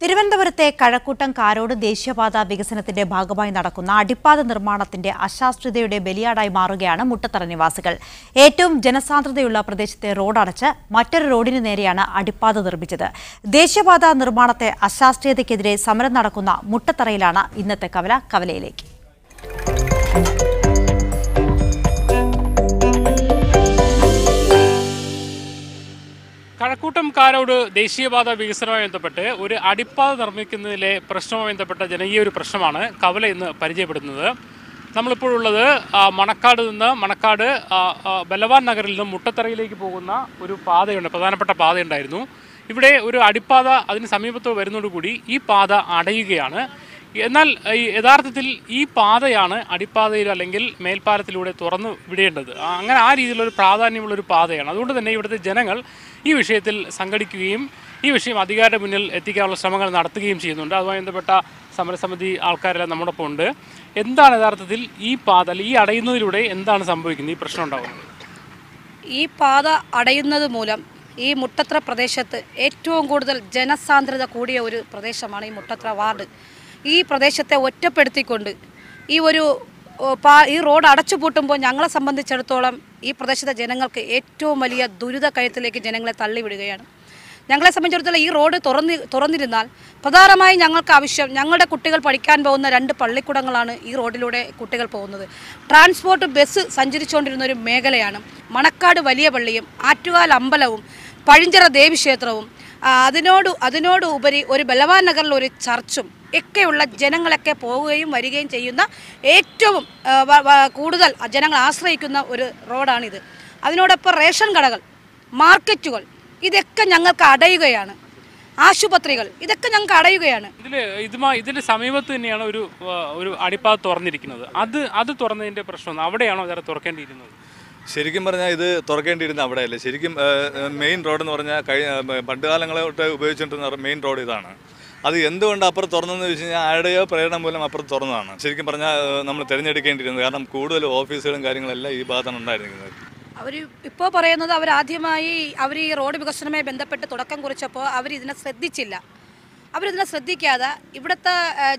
തിരുവനന്തപുരത്തെ കഴക്കൂട്ടം കാരോട് ദേശീയപാത വികസനത്തിന്റെ ഭാഗമായി നടക്കുന്ന അടിപ്പാത നിർമ്മാണത്തിന്റെ അശാസ്ത്രീയതയുടെ ബലിയാടായി മാറുകയാണ് മുട്ടത്തറ നിവാസികൾ. ഏറ്റവും ജനസാന്ദ്രതയുള്ള പ്രദേശത്തെ റോഡ് അടച്ച് മറ്റൊരു റോഡിനു നേരെയാണ് അടിപ്പാത നിർമ്മിച്ചത്. ദേശീയപാത നിർമ്മാണത്തെ അശാസ്ത്രീയതയ്ക്കെതിരെ സമരം നടക്കുന്ന മുട്ടത്തറയിലാണ് ഇന്നത്തെ കവല. കവലയിലേക്ക്. കഴക്കൂട്ടം കാരോട് ദേശീയപാത വികസനവുമായി ബന്ധപ്പെട്ട് ഒരു അടിപ്പാത നിർമ്മിക്കുന്നതിലെ പ്രശ്നവുമായി ബന്ധപ്പെട്ട ജനകീയ ഒരു പ്രശ്നമാണ് കവല ഇന്ന് പരിചയപ്പെടുന്നത്. നമ്മളിപ്പോഴുള്ളത് മണക്കാട് നിന്ന് മണക്കാട് ബലവാൻ നഗറിൽ നിന്ന് മുട്ടത്തറയിലേക്ക് പോകുന്ന ഒരു പാതയുണ്ട് പ്രധാനപ്പെട്ട പാതയുണ്ടായിരുന്നു. ഇവിടെ ഒരു അടിപ്പാത അതിന് സമീപത്ത് വരുന്നതോടുകൂടി ഈ പാത അടയുകയാണ്. എന്നാൽ യഥാർത്ഥത്തിൽ ഈ പാതയാണ് അടിപ്പാതയിൽ അല്ലെങ്കിൽ മേൽപ്പാലത്തിലൂടെ തുറന്നു വിടേണ്ടത്. അങ്ങനെ ആ രീതിയിലൊരു പ്രാധാന്യമുള്ള ഒരു പാതയാണ്. അതുകൊണ്ട് തന്നെ ഇവിടുത്തെ ജനങ്ങൾ ഈ വിഷയത്തിൽ സംഘടിക്കുകയും ഈ വിഷയം അധികാരിയുടെ മുന്നിൽ എത്തിക്കാനുള്ള ശ്രമങ്ങൾ നടത്തുകയും ചെയ്യുന്നുണ്ട്. അതുമായി ബന്ധപ്പെട്ട സമരസമിതി ആൾക്കാരെല്ലാം നമ്മോടൊപ്പം ഉണ്ട് എന്താണ് യഥാർത്ഥത്തിൽ ഈ പാത ഈ അടയുന്നതിലൂടെ എന്താണ് സംഭവിക്കുന്നത്? ഈ പ്രശ്നം ഉണ്ടാകുന്നത് ഈ പാത അടയുന്നത് മൂലം ഈ മുട്ടത്ര പ്രദേശത്ത് ഏറ്റവും കൂടുതൽ ജനസാന്ദ്രത കൂടിയ ഒരു പ്രദേശമാണ് ഈ മുട്ടത്ര വാർഡ്. ഈ പ്രദേശത്തെ ഒറ്റപ്പെടുത്തിക്കൊണ്ട് ഈ ഒരു പാ ഈ റോഡ് അടച്ചുപൂട്ടുമ്പോൾ ഞങ്ങളെ സംബന്ധിച്ചിടത്തോളം ഈ പ്രദേശത്തെ ജനങ്ങൾക്ക് ഏറ്റവും വലിയ ദുരിത കയത്തിലേക്ക് ജനങ്ങളെ തള്ളിവിടുകയാണ്. ഞങ്ങളെ സംബന്ധിച്ചിടത്തോളം ഈ റോഡ് തുറന്നി തുറന്നിരുന്നാൽ പ്രധാനമായി ഞങ്ങൾക്ക് ആവശ്യം ഞങ്ങളുടെ കുട്ടികൾ പഠിക്കാൻ പോകുന്ന രണ്ട് പള്ളിക്കൂടങ്ങളാണ് ഈ റോഡിലൂടെ കുട്ടികൾ പോകുന്നത്. ട്രാൻസ്പോർട്ട് ബസ് സഞ്ചരിച്ചുകൊണ്ടിരുന്ന ഒരു മേഖലയാണ്. മണക്കാട് വലിയ പള്ളിയും ആറ്റുകാൽ അമ്പലവും പഴിഞ്ചിറ ദേവീക്ഷേത്രവും അതിനോട് അതിനോട് ഉപരി ഒരു ബലവാൻ നഗറിൽ ഒരു ചർച്ചും ഒക്കെയുള്ള ജനങ്ങളൊക്കെ പോവുകയും വരികയും ചെയ്യുന്ന ഏറ്റവും കൂടുതൽ ജനങ്ങൾ ആശ്രയിക്കുന്ന ഒരു റോഡാണിത്. അതിനോടൊപ്പം റേഷൻ കടകൾ മാർക്കറ്റുകൾ ഇതൊക്കെ ഞങ്ങൾക്ക് അടയുകയാണ്. ആശുപത്രികൾ ഇതൊക്കെ ഞങ്ങൾക്ക് അടയുകയാണ്. ഇതിൽ ഇതുമായി ഇതിന്റെ സമീപത്ത് തന്നെയാണ് ഒരു ഒരു അടിപ്പാത തുറന്നിരിക്കുന്നത്. അത് അത് തുറന്നതിന്റെ പ്രശ്നം അവിടെയാണോ വേറെ തുറക്കേണ്ടിയിരുന്നത്? ശരിക്കും പറഞ്ഞാൽ ഇത് തുറക്കേണ്ടിയിരുന്ന അവിടെയല്ല? ശരിക്കും മെയിൻ റോഡ് എന്ന് പറഞ്ഞാൽ കഴിഞ്ഞ പണ്ട് കാലങ്ങളോട്ട് മെയിൻ റോഡ് ഇതാണ്. അത് എന്തുകൊണ്ട് അപ്പുറത്ത് തുറന്നെന്ന് വെച്ച് കഴിഞ്ഞാൽ ആരുടെയോ പ്രേരണ മൂലം അപ്പുറത്ത് തുറന്നതാണ്. ശരിക്കും പറഞ്ഞാൽ നമ്മൾ തിരഞ്ഞെടുക്കേണ്ടിയിരുന്നത് കാരണം കൂടുതൽ ഓഫീസുകളും കാര്യങ്ങളെല്ലാം ഈ ഭാഗത്താണ് ഉണ്ടായിരുന്നത്. അവർ ഇപ്പോൾ പറയുന്നത് അവർ ആദ്യമായി അവർ ഈ റോഡ് വികസനവുമായി ബന്ധപ്പെട്ട് തുടക്കം കുറിച്ചപ്പോൾ അവർ ഇതിനെ ശ്രദ്ധിച്ചില്ല. അവരിതിനെ ശ്രദ്ധിക്കാതെ ഇവിടുത്തെ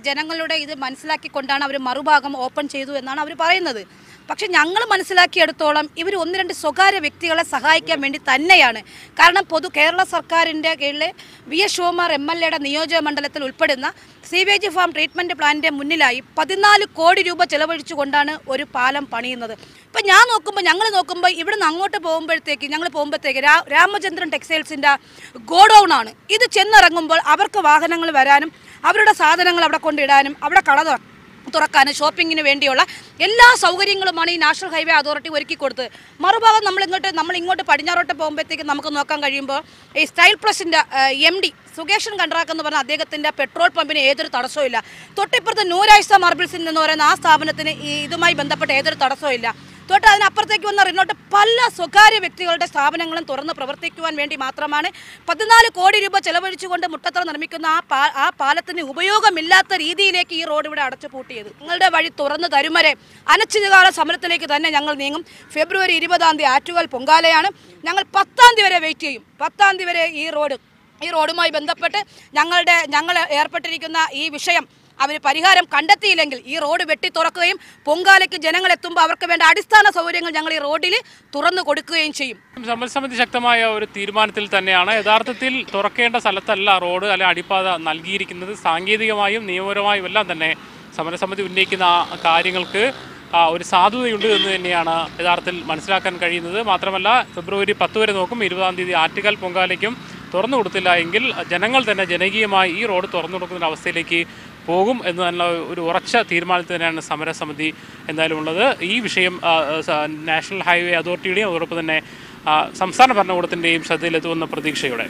ജനങ്ങളുടെ ഇത് മനസ്സിലാക്കിക്കൊണ്ടാണ് അവർ മറുഭാഗം ഓപ്പൺ ചെയ്തു എന്നാണ് അവർ പറയുന്നത്. പക്ഷെ ഞങ്ങൾ മനസ്സിലാക്കിയെടുത്തോളം ഇവർ ഒന്ന് രണ്ട് സ്വകാര്യ വ്യക്തികളെ സഹായിക്കാൻ വേണ്ടി തന്നെയാണ്. കാരണം പൊതു കേരള സർക്കാരിന്റെ കീഴിൽ V S Sivakumar M L എയുടെ നിയോജക മണ്ഡലത്തിൽ ഉൾപ്പെടുന്ന സീവേജ് ഫാം ട്രീറ്റ്മെന്റ് പ്ലാന്റിന്റെ മുന്നിലായി പതിനാല് കോടി രൂപ ചെലവഴിച്ചുകൊണ്ടാണ് ഒരു പാലം പണിയുന്നത്. ഇപ്പം ഞാൻ നോക്കുമ്പോൾ ഞങ്ങൾ നോക്കുമ്പോൾ ഇവിടുന്ന് അങ്ങോട്ട് പോകുമ്പോഴത്തേക്ക് ഞങ്ങൾ പോകുമ്പോഴത്തേക്ക് രാമചന്ദ്രൻ ടെക്സ്റ്റൈൽസിന്റെ ഗോഡൗൺ ആണ് ഇത് ചെന്നിറങ്ങുമ്പോൾ അവർക്ക് വാഹനങ്ങൾ വരാനും അവരുടെ സാധനങ്ങൾ അവിടെ കൊണ്ടിടാനും അവിടെ കട തുറ- തുറക്കാനും ഷോപ്പിങ്ങിന് വേണ്ടിയുള്ള എല്ലാ സൗകര്യങ്ങളുമാണ് ഈ നാഷണൽ ഹൈവേ അതോറിറ്റി ഒരുക്കി കൊടുത്തത്. മറുഭാഗം നമ്മൾ ഇങ്ങോട്ട് നമ്മൾ ഇങ്ങോട്ട് പടിഞ്ഞാറോട്ട് പോകുമ്പോഴത്തേക്ക് നമുക്ക് നോക്കാൻ കഴിയുമ്പോൾ ഈ സ്റ്റൈൽ പ്ലസിന്റെ എം ഡി സുകേഷൻ കണ്ട്രാക്ക് എന്ന് പറഞ്ഞ അദ്ദേഹത്തിന്റെ പെട്രോൾ പമ്പിന് ഏതൊരു തടസ്സവും ഇല്ല തൊട്ടിപ്പുറത്ത് നൂരാഴ്ച മാർബിൾസിൽ എന്ന് പറയുന്ന ആ സ്ഥാപനത്തിന് ഇതുമായി ബന്ധപ്പെട്ട് ഏതൊരു തടസ്സവും ഇല്ല തൊട്ട് അതിനപ്പുറത്തേക്ക് വന്ന റിനോട്ട് പല സ്വകാര്യ വ്യക്തികളുടെ സ്ഥാപനങ്ങളും തുറന്ന് പ്രവർത്തിക്കുവാൻ വേണ്ടി മാത്രമാണ് പതിനാല് കോടി രൂപ ചെലവഴിച്ചുകൊണ്ട് മുട്ടത്തറ നിർമ്മിക്കുന്ന ആ ആ പാലത്തിന് ഉപയോഗമില്ലാത്ത രീതിയിലേക്ക് ഈ റോഡ് ഇവിടെ അടച്ചു പൂട്ടിയത് നിങ്ങളുടെ വഴി തുറന്ന് തരും വരെ അനിശ്ചിതകാല സമരത്തിലേക്ക് തന്നെ ഞങ്ങൾ നീങ്ങും. ഫെബ്രുവരി ഇരുപതാം തീയതി ആറ്റുകാൽ പൊങ്കാലയാണ്. ഞങ്ങൾ പത്താം തീയതി വരെ വെയിറ്റ് ചെയ്യും. പത്താം തീയതി വരെ ഈ റോഡ് ഈ റോഡുമായി ബന്ധപ്പെട്ട് ഞങ്ങളുടെ ഞങ്ങൾ ഏർപ്പെട്ടിരിക്കുന്ന ഈ വിഷയം അവർ പരിഹാരം കണ്ടെത്തിയില്ലെങ്കിൽ ഈ റോഡ് വെട്ടി തുറക്കുകയും പൊങ്കാലയ്ക്ക് ജനങ്ങൾ എത്തുമ്പോൾ അവർക്ക് വേണ്ട അടിസ്ഥാന സൗകര്യങ്ങൾ ഞങ്ങൾ ഈ റോഡിൽ തുറന്നു കൊടുക്കുകയും ചെയ്യും. സമരസമിതി ശക്തമായ ഒരു തീരുമാനത്തിൽ തന്നെയാണ്. യഥാർത്ഥത്തിൽ തുറക്കേണ്ട സ്ഥലത്തല്ല റോഡ് അല്ലെ അടിപ്പാത നൽകിയിരിക്കുന്നത്. സാങ്കേതികമായും നിയമപരമായും എല്ലാം തന്നെ സമരസമിതി ഉന്നയിക്കുന്ന കാര്യങ്ങൾക്ക് ഒരു സാധുതയുണ്ട് എന്ന് തന്നെയാണ് യഥാർത്ഥത്തിൽ മനസ്സിലാക്കാൻ കഴിയുന്നത്. മാത്രമല്ല ഫെബ്രുവരി പത്ത് വരെ നോക്കും. ഇരുപതാം തീയതി ആറ്റുകാൽ പൊങ്കാലയ്ക്കും തുറന്നു കൊടുത്തില്ല എങ്കിൽ ജനങ്ങൾ തന്നെ ജനകീയമായി ഈ റോഡ് തുറന്നു കൊടുക്കുന്ന അവസ്ഥയിലേക്ക് പോകും എന്ന് തന്നെ ഒരു ഉറച്ച തീരുമാനത്തിൽ തന്നെയാണ് സമരസമിതി എന്തായാലും ഉള്ളത്. ഈ വിഷയം നാഷണൽ ഹൈവേ അതോറിറ്റിയുടെയും അതോടൊപ്പം തന്നെ സംസ്ഥാന ഭരണകൂടത്തിന്റെയും ശ്രദ്ധയിലെത്തുമെന്ന പ്രതീക്ഷയോടെ.